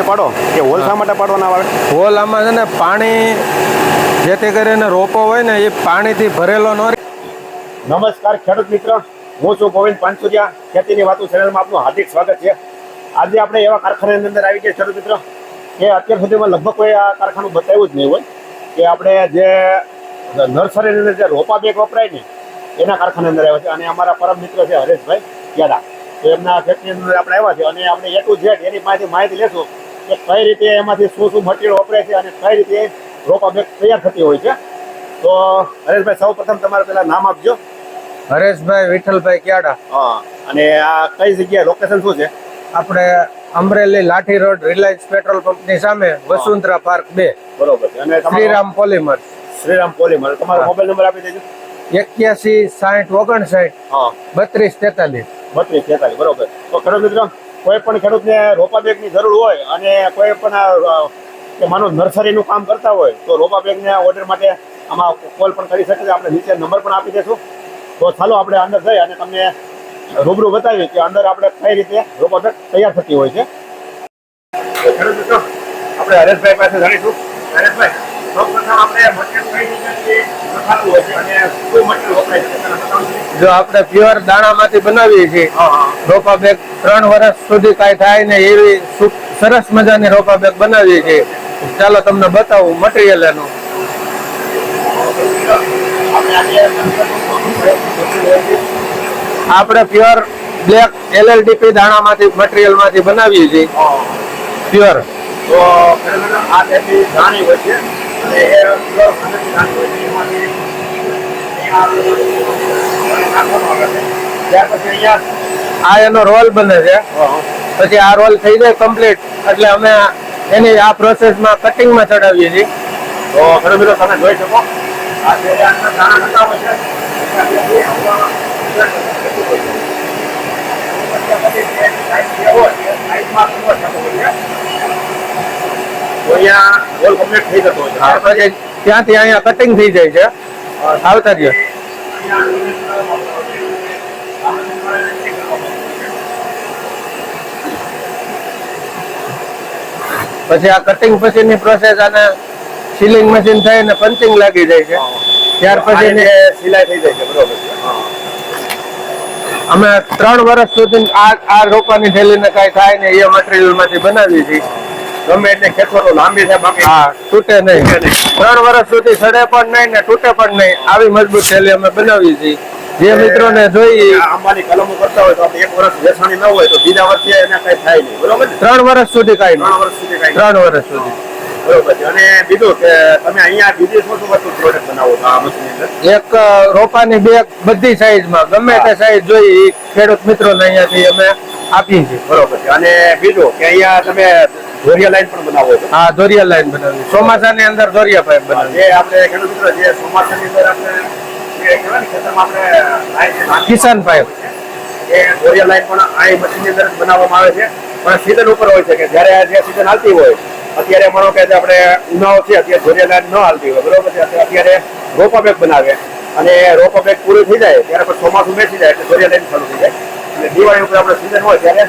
જે પાડો કે હોલ શા માટે પાડવાના આવે? હોલ આમાં છે ને પાણી જેથી કરીને રોપો હોય ને એ પાણીથી ભરેલો ન. નમસ્કાર ખેડૂત મિત્ર હું છું ગોવિંદ પાનસુરિયા. ખેતીની વાતો ચેનલમાં આપનું હાર્દિક સ્વાગત છે. આજે આપણે એવા કારખાનાની અંદર આવી ગયા ખેડૂત મિત્ર કે અત્યાર સુધીમાં લગભગ કોઈ આ કારખાનું બતાવ્યું જ નહીં હોય કે આપણે જે નર્સરીની અંદર જે રોપા બેગ વપરાય ને એના કારખાના અંદર આવ્યા છે. અને અમારા પરમ મિત્ર છે હરેશભાઈ યાદા તો એમના ખેતની અંદર આપણે આવ્યા છે અને આપણે એ ટુ ઝેડ એની પાસેથી માહિતી લેશું. કે કઈ રીતે એમાંથી શું શું મટીરિયલ વપરાય છે અને કઈ રીતે રોપા બેગ તૈયાર થતી હોય છે. તો હરેશભાઈ સૌ પ્રથમ તમારે પેલા નામ આપજો. હરેશભાઈ વિઠ્ઠલભાઈ ક્યાડા. હા અને આ કઈ જગ્યાએ લોકેશન શું છે? આપણે Amreli Lathi road Reliance petrol પંપની સામે વસુંધરા પાર્ક બે. બરોબર અને શ્રીરામ પોલીમર શ્રીરામ પોલીમર તમારો મોબાઈલ નંબર આપી દેજો. એક્યાસી સાઠ ઓગણસાઠ હા. બત્રીસ તેતાલીસ. બત્રીસ તેતાલીસ બરોબર. તો ખરો મિત્રો કોઈ પણ ખેડૂતને રોપા બેગની જરૂર હોય અને કોઈ પણ માનો નર્સરીનું કામ કરતા હોય તો રોપા બેગને ઓર્ડર માટે આમાં કોલ પણ કરી શકે છે આપણે નીચે નંબર પણ આપી દઈશું. તો ચાલો આપણે અંદર જઈ અને તમને રૂબરૂ બતાવીએ કે અંદર આપણે કઈ રીતે રોપા બેગ તૈયાર થતી હોય છે. ખેડૂત મિત્રો આપણે હરેશભાઈ પાસે જાણીશું. હરેશભાઈ. જો આપણે પ્યોર દાણામાંથી બનાવીએ છીએ હા હા. રોપા બેગ ત્રણ વર્ષ સુધી કાંઈ થાય ને એવી સરસ મજાની રોપા બેગ બનાવી છે. ચાલો તમને બતાવું મટીરિયલ એનું. આપણે પ્યોર બ્લેક એલએલડીપી દાણામાંથી મટીરિયલમાંથી બનાવીએ છીએ. પ્યોર તો આ ધાણી હોય છે. આ એનો રોલ બને છે. પછી આ રોલ થઈ જાય કમ્પ્લીટ એટલે અમે એની આ પ્રોસેસમાં કટિંગમાં ચડાવીએ છીએ. તો ખરો મિત્રો તમે જોઈ શકો. આ જે છે. ત્યાંથી અહીંયા કટિંગ થઈ જાય છે. આવતા રહ્યો પછી આ કટિંગ પછીની પ્રોસેસ આને સિલિંગ મશીન થઈને પંચિંગ લાગી જાય છે. ત્યાર પછી સિલાઈ થઈ જાય છે બરોબર અમે ત્રણ વર્ષ સુધી આ આ રોપાની થેલીને કાંઈ થાય ને એ મટીરિયલમાંથી બનાવીએ છીએ ગમે એટલે ખેતરો લાંબી છે બાકી. હા તૂટે નહીં. ત્રણ વર્ષ સુધી સડે પણ નહીં ને તૂટે પણ નહીં. આવી મજબૂત થેલી અમે બનાવી છીએ જે મિત્રોને જોઈ આંબાની કલમો કરતા હોય તો આપણે એક વર્ષ વેસાણી ન હોય તો બીજા વર્ષે એને કઈ થાય નહીં. બરોબર ત્રણ વર્ષ સુધી કઈ ત્રણ વર્ષ સુધી કઈ ત્રણ વર્ષ સુધી. બરોબર છે. અને બીજું કે તમે અહીંયા બીજી શું શું વસ્તુ પ્રોડક્ટ બનાવો છો આ મશીન અંદર? એક રોપાની બેગ બધી સાઈઝમાં ગમે તે સાઈઝ જોઈ ખેડૂત મિત્રોને અહીંયાથી અમે આપીએ છીએ. બરોબર છે. અને બીજું કે અહીંયા તમે ધોરિયા લાઈન પણ બનાવો હા દોરિયા લાઈન બનાવી ચોમાસાની અંદર ધોરિયા પાઇપ બનાવી આપણે ખેડૂત મિત્રો જે ચોમાસાની અંદર આપણે કિસાન પાઇપ એ ધોરિયા લાઈન પણ આ મશીનની અંદર બનાવવામાં આવે છે. પણ સીઝન ઉપર હોય છે કે જ્યારે જે સીઝન હાલતી હોય, અત્યારે માનો કે આપણે ઉનાળો છે, અત્યારે ધોરિયા લાઈન ન હાલતી હોય. બરોબર છે? અત્યારે રોપા બેગ બનાવે. અને રોપા બેગ પૂરું થઈ જાય, ત્યારે પછી ચોમાસું બેસી જાય, એટલે ધોરિયા લાઈન ચાલુ થઈ જાય. અને દિવાળી ઉપર આપણે સીઝન હોય ત્યારે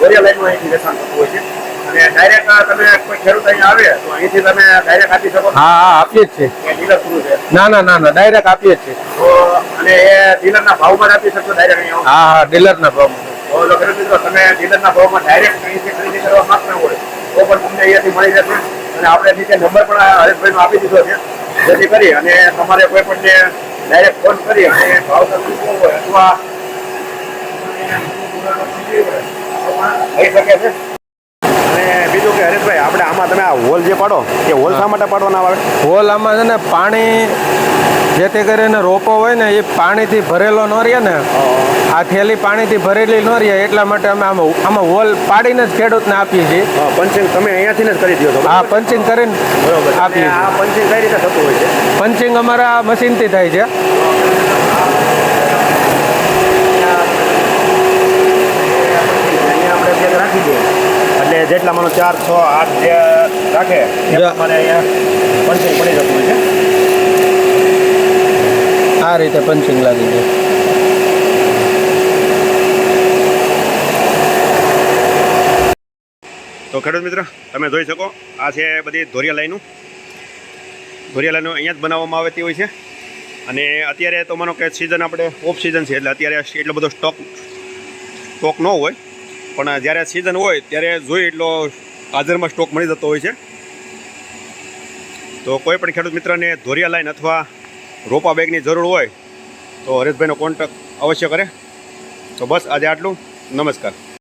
ધોરિયા લાઈનનું અહીંથી વેચાણ થતું હોય છે. અને ડાયરેક્ટ તમે કોઈ ખેડૂત અહીં આવે તો અહીંથી તમે ડાયરેક્ટ આપી શકો હા હા આપીએ જ છે ડીલર પૂરું છે ના ના ના ના ડાયરેક્ટ આપીએ જ છે તો અને એ ડીલરના ભાવમાં આપી શકશો ડાયરેક્ટ અહીંયા હા હા ડીલરના ભાવમાં તો ખેડૂત મિત્રો તમે ડીલરના ભાવમાં ડાયરેક્ટ અહીંથી ખરીદી કરવા માંગતા હોય તો પણ તમને અહીંયાથી મળી જશે અને આપણે નીચે નંબર પણ હરેશભાઈનો આપી દીધો છે જેથી કરી અને તમારે કોઈ પણ ડાયરેક્ટ ફોન કરી અને ભાવ પૂછવો હોય અથવા થઈ શકે છે બીજું કે હરેશભાઈ આપણે આમાં તમે આ હોલ જે પાડો એ હોલ શા માટે પાડવાના આવે? હોલ આમાં છે ને પાણી જેથી કરીને રોપો હોય ને એ પાણીથી ભરેલો ન રહે ને આ થેલી પાણીથી ભરેલી ન રહે એટલા માટે અમે આમાં આમાં હોલ પાડીને જ ખેડૂતને આપીએ છીએ. પંચિંગ તમે અહીંયાથી જ કરી દો હા પંચિંગ કરીને આપીએ આ પંચિંગ કઈ રીતે થતું હોય છે? પંચિંગ અમારા મશીનથી થાય છે અહીંયા આપણે બેગ રાખી દઈએ જેટલા માનો ચાર છ આઠ જે રાખે એ. પ્રમાણે અહીંયા પંચિંગ પડી જતું હોય છે. આ રીતે પંચિંગ લાગી જાય તો ખેડૂત મિત્ર તમે જોઈ શકો આ છે બધી ધોરિયા લાઈનું. ધોરિયા લાઈનું અહીંયા જ બનાવવામાં આવતી હોય છે. અને અત્યારે તો માનો કે સિઝન આપણે ઓફ સિઝન છે એટલે અત્યારે એટલો બધો સ્ટોક સ્ટોક ન હોય. પણ જ્યારે સિઝન હોય ત્યારે જોઈએ એટલો હાજરમાં સ્ટોક મળી જતો હોય છે. તો કોઈ પણ ખેડૂત મિત્રને ધોરિયા લાઈન અથવા રોપા બેગની જરૂર હોય, તો હરેશભાઈનો કોન્ટેક્ટ અવશ્ય કરે. તો બસ આજે આટલું. નમસ્કાર.